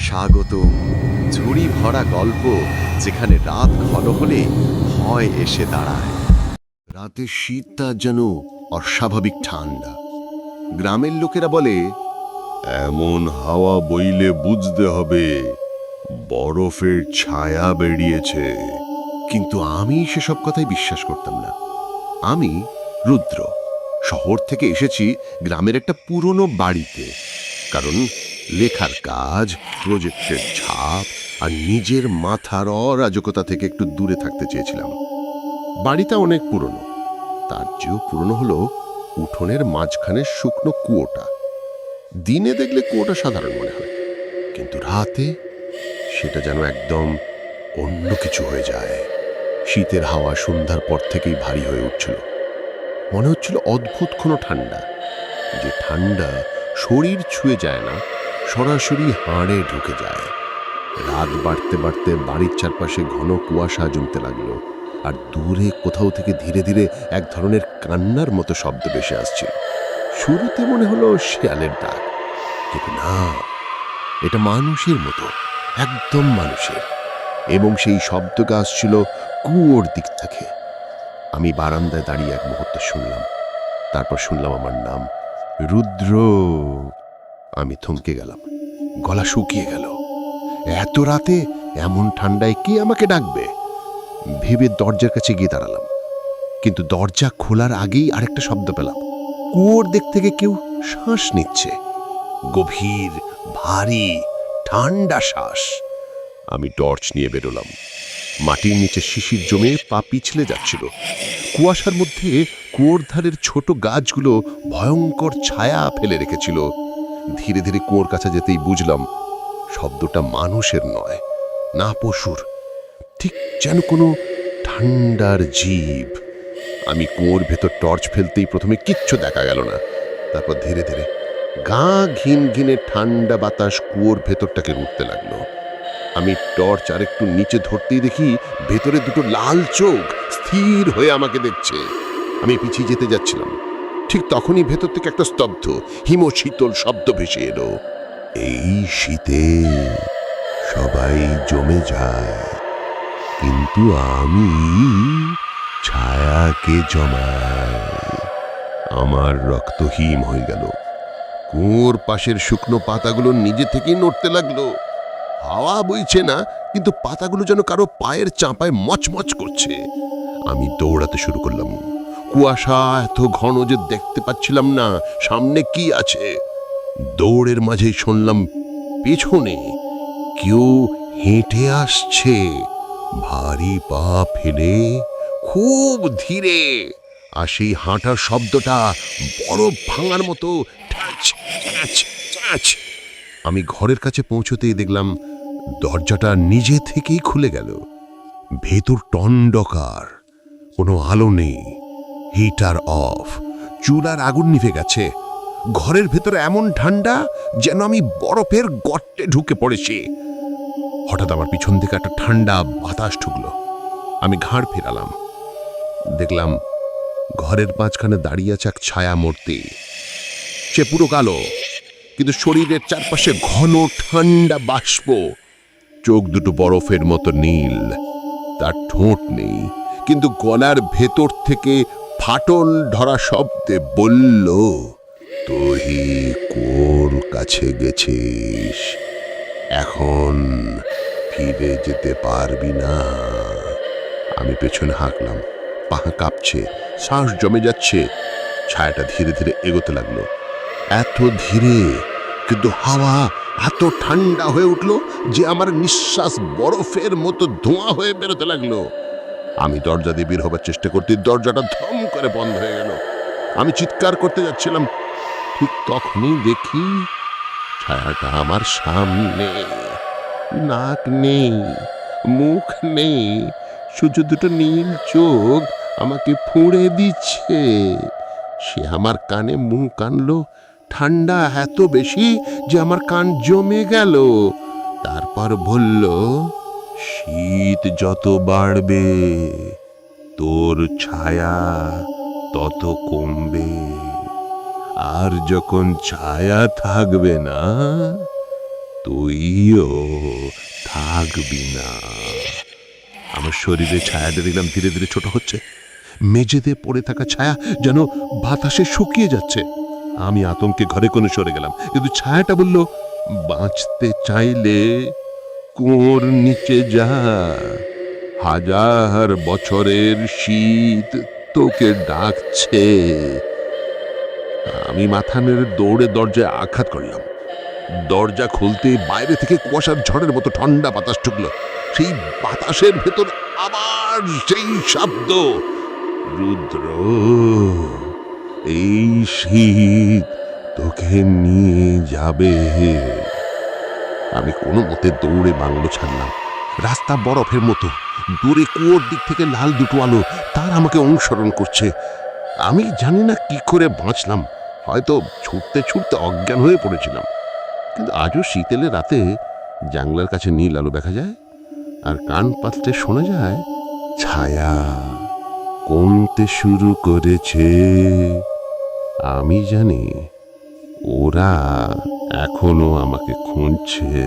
স্বাগত। ঝুড়ি ভরা গল্প যেখানে রাত ঘন হলে ভয় এসে দাঁড়ায়। রাতে শীতটা যেন অস্বাভাবিক ঠান্ডা। গ্রামের লোকেরা বলে, এমন হাওয়া বইলে বুঝতে হবে, বরফের ছায়া বেরিয়েছে। কিন্তু আমি সেসব কথাই বিশ্বাস করতাম না। আমি রুদ্র। শহর থেকে এসেছি গ্রামের একটা পুরনো বাড়িতে। কারণ লেখার কাজ, প্রজেক্টের ছাপ আর নিজের মাথার অরাজকতা থেকে একটু দূরে থাকতে চেয়েছিলাম। বাড়িটা অনেক পুরনো। তার চেয়েও পুরনো হলো উঠোনের মাঝখানে শুকনো কুয়োটা। দিনে দেখলে কুয়োটা সাধারণ মনে হয়। কিন্তু রাতে সেটা যেন একদম অন্য কিছু হয়ে যায়। শীতের হাওয়া সন্ধ্যার পর থেকেই ভারী হয়ে উঠছিল। মনে হচ্ছিল অদ্ভুত কোনো ঠান্ডা। যে ঠান্ডা শরীর ছুঁয়ে যায় না সরাসরি হাড়ে ঢুকে যায়। রাত বাড়তে বাড়তে বাড়ির চারপাশে ঘন কুয়াশা জমতে লাগল আর দূরে কোথাও থেকে ধীরে ধীরে এক ধরনের কান্নার মতো শব্দ ভেসে আসছে। শুরুতে মনে হলো শেয়ালের ডাক, কিন্তু না, এটা মানুষের মতো, একদম মানুষের। এবং সেই শব্দটা আসছিল কুয়োর দিক থেকে। আমি বারান্দায় দাঁড়িয়ে এক মুহূর্তে শুনলাম, তারপর শুনলাম আমার নাম রুদ্র। আমি থমকে গেলাম। গলা শুকিয়ে গেল। এত রাতে এমন ঠান্ডায় কে আমাকে ডাকবে? ভেবে দরজার কাছে গিয়ে দাঁড়ালাম। কিন্তু দরজা খোলার আগেই আরেকটা শব্দ পেলাম। কুয়োর দিক থেকে কেউ শ্বাস নিচ্ছে। গভীর, ভারী, ঠান্ডা শ্বাস। আমি টর্চ নিয়ে বেরোলাম। মাটির নিচে শিশির জমে পা পিছলে যাচ্ছিল। কুয়াশার মধ্যে কুয়োর ধারের ছোট গাছগুলো ভয়ঙ্কর ছায়া ফেলে রেখেছিল। ধীরে ধীরে কুয়োর কাছে যেতেই বুঝলাম, শব্দটা মানুষের নয়, না পশুর। ঠিক যেন কোনো ঠান্ডার জীব। আমি কুয়োর ভেতর টর্চ ফেলতেই প্রথমে কিচ্ছু দেখা গেল না। তারপর ধীরে ধীরে গা ঘিন ঘিনে ঠান্ডা বাতাস কুয়োর ভেতরটাকে উঠতে লাগল। আমি টর্চ আর একটু নিচে ধরতেই দেখি ভেতরে দুটো লাল চোখ স্থির হয়ে আমাকে দেখছে। আমি পিছিয়ে যেতে যাচ্ছিলাম। ঠিক তখনই ভেতর থেকে একটা স্তব্ধ হিম শীতল শব্দ ভেসে এলো। এই শীতে সবাই জমে যায়, কিন্তু আমি ছায়াকে জমায় আমার রক্ত হিম হয়ে গেল। কুয়োর পাশের শুকনো পাতাগুলো নিজে থেকেই নড়তে লাগল। হাওয়া বইছে না, কিন্তু পাতাগুলো যেন কারও পায়ের চাপায় মচমচ করছে। আমি দৌড়াতে শুরু করলাম। কুয়াশা এত ঘন যে দেখতে পাচ্ছিলাম না, সামনে কি আছে? দৌড়ের মাঝেই শুনলাম, পেছনে কেউ হেঁটে আসছে। ভারী পা ফেলে খুব ধীরে, আর সেই হাঁটার শব্দটা বরফ ভাঙার মতো আমি ঘরের কাছে পৌঁছতেই দেখলাম, দরজাটা নিজে থেকেই খুলে গেল। ভেতর টন্ডকার, কোনো আলো নেই। Heater off. চুলার আগুন নিভে গেছে। ঘরের ভেতরে এমন ঠান্ডা যেন আমি বরফের গর্তে ঢুকে পড়েছি। হঠাৎ আমার পিছন থেকে একটা ঠান্ডা বাতাস ঢুকলো। আমি ঘাড় ফেরালাম। দেখলাম ঘরের মাঝখানে দাঁড়িয়ে আছে এক ছায়া মূর্তি সে পুরো কালো, কিন্তু শরীরের চারপাশে ঘন ঠান্ডা বাষ্প। চোখ দুটো বরফের মতো নীল। তার ঠোঁট নেই, কিন্তু গলার ভেতর থেকে ফাটল ধরা শব্দে বলল তুই কোর কাছে গেছিস? এখন ফিরে যেতে পারবি না। আমি পেছনে হাঁকলাম পাহা কাঁপছে, শ্বাস জমে যাচ্ছে, ছায়াটা ধীরে ধীরে এগোতে লাগল। এত ধীরে, কিন্তু হাওয়া এত ঠান্ডা হয়ে উঠল যে আমার নিঃশ্বাস বরফের মতো ধোঁয়া হয়ে বেরোতে লাগল। আমি দরজা দিয়ে বের হবার চেষ্টা করতে দরজাটা ধম করে বন্ধ হয়ে গেল। আমি চিৎকার করতে যাচ্ছিলাম। ঠিক তখনই দেখি ছায়াটা আমার সামনে। নাক নেই, মুখ নেই, শুধু দুটো নীল চোখ আমাকে ফুঁড়ে দিচ্ছে। সে আমার কানে মুখ আনলো। ঠান্ডা এত বেশি যে আমার কান জমে গেল। তারপর বলল শীত যত বাড়বে, তোর ছায়া তত কমবে। আর যখন ছায়া থাকবে না, তুইও থাকবি না। আমার শরীরে ছায়াটা দেখলাম ধীরে ধীরে ছোট হচ্ছে। মেঝেতে পড়ে থাকা ছায়া যেন বাতাসে শুকিয়ে যাচ্ছে। আমি আতঙ্কে ঘরে কোনো সরে গেলাম, কিন্তু ছায়াটা বলল, বাঁচতে চাইলে কুয়োর নিচে যা। হাজার বছরের শীত তোকে ডাকছে। আমি মাথা নেড়ে দৌড়ে দরজায় আঘাত করলাম। দরজা খুলতে বাইরে থেকে কুয়াশার ঝড়ের মতো ঠান্ডা বাতাস ঢুকলো। সেই বাতাসের ভেতর আবার সেই শব্দ, রুদ্র, এই শীত তোকে নিয়ে যাবে। আমি কোনো মতে দৌড়ে বাংলো ছাড়লাম। রাস্তা বরফের মতো। দূরে কুয়োর দিক থেকে লাল দুটো আলো, তার আমাকে অনুসরণ করছে। আমি জানি না কি করে বাঁচলাম। হয়তো ছুটতে ছুটতে অজ্ঞান হয়ে পড়েছিলাম। কিন্তু আজও শীতেলে রাতে জানলার কাছে নীল আলো দেখা যায়, আর কান পাতলে শোনা যায়, ছায়া কমতে শুরু করেছে। আমি জানি ওরা এখনও আমাকে খুঁজছে।